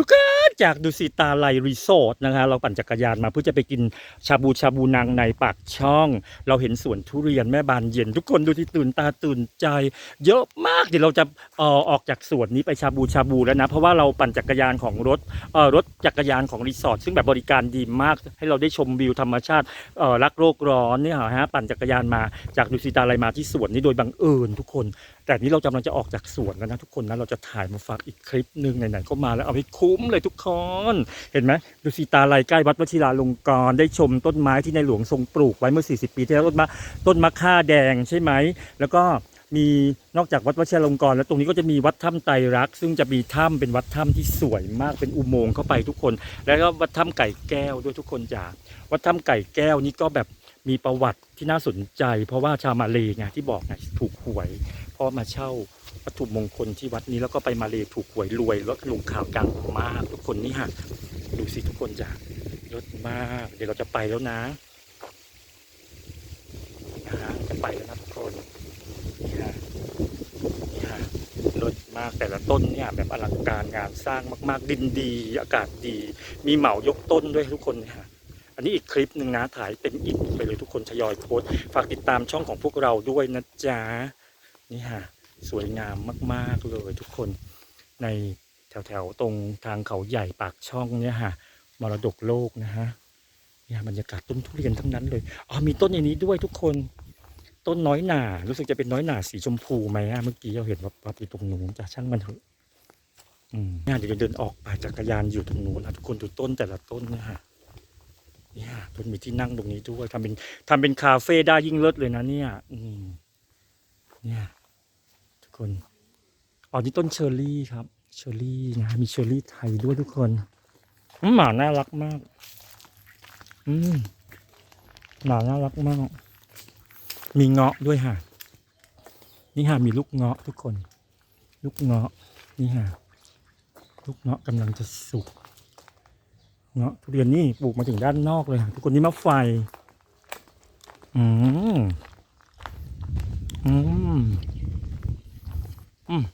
ทุกคนจากดุสิตาไลรีสอร์ทนะคะเราปั่นจักรยานมาเพื่อจะไปกินชาบูชาบูนางในปากช่อง เราเห็นสวนทุเรียนแม่บานเย็น ทุกคนดูที่ตื่นตาตื่นใจ เยอะมากเดี๋ยวเราจะเอ่อออกจากสวนนี้ไปชาบูชาบูแล้วนะ เพราะว่าเราปั่นจักรยานของรถเอ่อรถจักรยานของรีสอร์ทซึ่งแบบบริการดีมาก ให้เราได้ชมวิวธรรมชาติเอ่อรักโลกร้อนเนี่ยฮะปั่นจักรยานมาจากดุสิตาไลมาที่สวนนี้โดยบังเอิญทุกคน แต่นี้เรากำลังจะออกจากสวนแล้วนะทุกคนนะเราจะถ่ายมาฝากอีกคลิปหนึ่งไหนๆก็มาแล้วเอาให้คุ้มเลยทุกคนเห็นไหมดูสีตาลายใกล้วัดวชิราลงกรณ์ได้ชมต้นไม้ที่ในหลวงทรงปลูกไว้เมื่อ 40 ปีที่แล้วต้นมะต้นมะค่าแดงใช่ไหมแล้วก็มีนอกจากวัดวชิราลงกรณ์แล้วตรงนี้ก็จะมีวัดถ้ำไตรรักษ์ซึ่งจะมีถ้ำเป็นวัดถ้ำที่สวยมากเป็นอุโมงค์เข้าไปทุกคน แล้วก็วัดถ้ำไก่แก้วด้วยทุกคนจ้าวัดถ้ำไก่แก้วนี่ก็แบบมีประวัติที่น่าสนใจ เพราะว่าชาวมาเลไงที่บอกไงถูกหวย พราะมาเช่าวัตถุมงคลที่วัดนี้แล้วก็ไปมาเลถูกหวยรวยรถลงข่าวดังมาก ทุกคนนี่ฮะดูสิทุกคนจ้ะรถมาก เดี๋ยวเราจะไปแล้วนะนะฮะจะไปแล้วนะทุกคนนี่ฮะนี่ฮะรถมากแต่ละต้นเนี่ยแบบอลังการงานสร้างมาก ๆ ดินดี อากาศดี มีเหมายกต้นด้วยทุกคนเนี่ยฮะอันนี้อีกคลิปหนึ่งนะถ่ายเป็นอินไปเลยทุกคนทยอยโพสต์ฝากติดตามช่องของพวกเราด้วยนะจ๊ะ นี่ฮะสวยงามมาก ๆ เลยทุกคนในแถว ๆ ตรงทางเขาใหญ่ปากช่องเนี่ยฮะมรดกโลกนะฮะเนี่ยบรรยากาศต้นทุเรียนทั้งนั้นเลยอ๋อมีต้นอันนี้ด้วยทุกคน ต้นน้อยหนารู้สึกจะเป็นน้อยหนาสีชมพูไหมอะเมื่อกี้เราเห็นว่าปับอยู่ตรงนู้นจะช่างมันเถอะอืมเนี่ยเดี๋ยวเดินออกไปจักรยานอยู่ตรงนู้นนะทุกคนดูต้นแต่ละต้นนะฮะเนี่ยต้นมีที่นั่งตรงนี้ด้วยทำเป็นทำเป็นคาเฟ่ได้ยิ่งเลิศเลยนะเนี่ย อืมเนี่ย คนอ๋อนี่ต้นเชอร์รี่ครับ เชอร์รี่นะมีเชอร์รี่ไทยด้วยทุกคนหมาน่ารักมาก อืมหมาน่ารักมาก มีเงาะด้วยฮะนี่ฮะมีลูกเงาะทุกคน ลูกเงาะนี่ฮะลูกเงาะกำลังจะสุกเงาะทุเรียนนี่ปลูกมาถึงด้านนอกเลยฮะทุกคนนี่มะไฟ อืม อืม อืม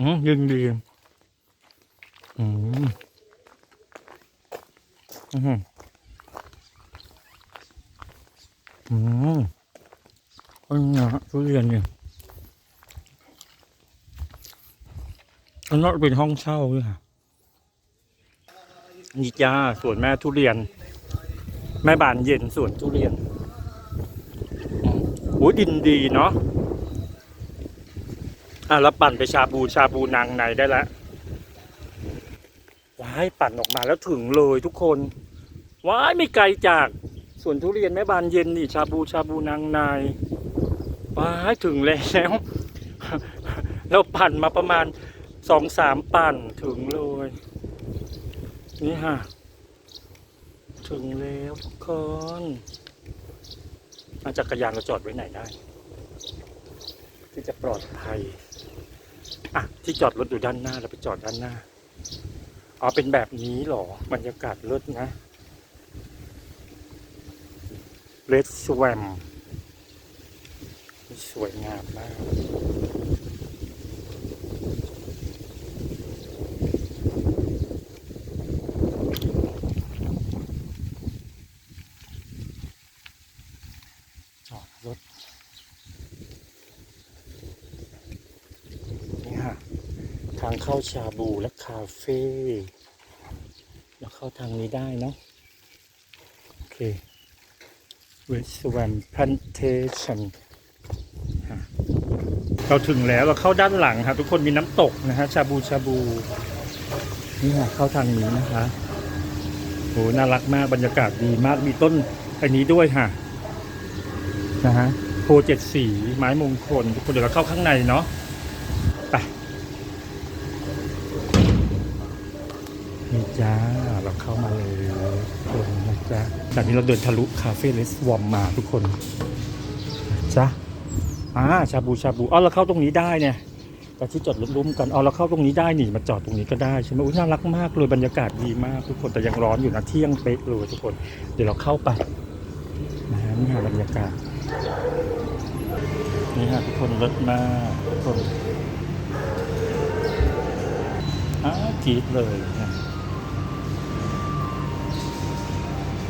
อืม ยิงดีอืมอืมอืมอันนี้ทุเรียนเนี่ยอันนั้นเป็นห้องเช่าด้วยค่ะนี่จ้าสวนแม่ทุเรียน แม่บานเย็นสวนทุเรียนโอ้ยดินดีเนาะ อะแล้วปั่นไปชาบูชาบูนางในได้แล้วว้ายปั่นออกมาแล้วถึงเลยทุกคนว้ายไม่ไกลจากสวนทุเรียนแม่บานเย็นนี่ชาบูชาบูนางในว้ายถึงแล้วเราปั่นมาประมาณสองสามปั่นถึงเลย นี่ฮะถึงแล้วทุกคนอาจักรยานเราจอดไว้ไหนได้ ที่จะปลอดภัยอะที่จอดรถอยู่ด้านหน้าเราไปจอดด้านหน้าอ๋อเป็นแบบนี้หรอบรรยากาศรถนะเลดสวมสวยงามมาก จอดรถ นี่ฮะ ทางเข้าชาบูและคาเฟ่เราเข้าทางนี้ได้เนาะโอเค West Swam Plantation เราถึงแล้วเราเข้าด้านหลังครับทุกคนมีน้ำตกนะฮะชาบูชาบู นี่ฮะเข้าทางนี้นะคะโหน่ารักมากบรรยากาศดีมากมีต้นอันนี้ด้วยค่ะนะฮะโพเจ็ดสีไม้มงคลทุกคนเดี๋ยวเราเข้าข้างในเนาะ ไป นี่จ้าเราเข้ามาเลยทุกคนนะจ๊ะจากนี้เราเดินทะลุคาเฟ่เลสวอมมาทุกคนจ้ะอ่าชาบูชาบูอ๋อเราเข้าตรงนี้ได้เนี่ยแต่ที่จอดรถร่วมกันอ๋อเราเข้าตรงนี้ได้นี่มาจอดตรงนี้ก็ได้ใช่ไหมอุ้ยน่ารักมากเลยบรรยากาศดีมากทุกคนแต่ยังร้อนอยู่นะเที่ยงเป๊ะเลยทุกคน เดี๋ยวเราเข้าไปนะนี่ฮะบรรยากาศนี่ฮะทุกคนรถมาทุกคนอ่ากรีดเลยนะ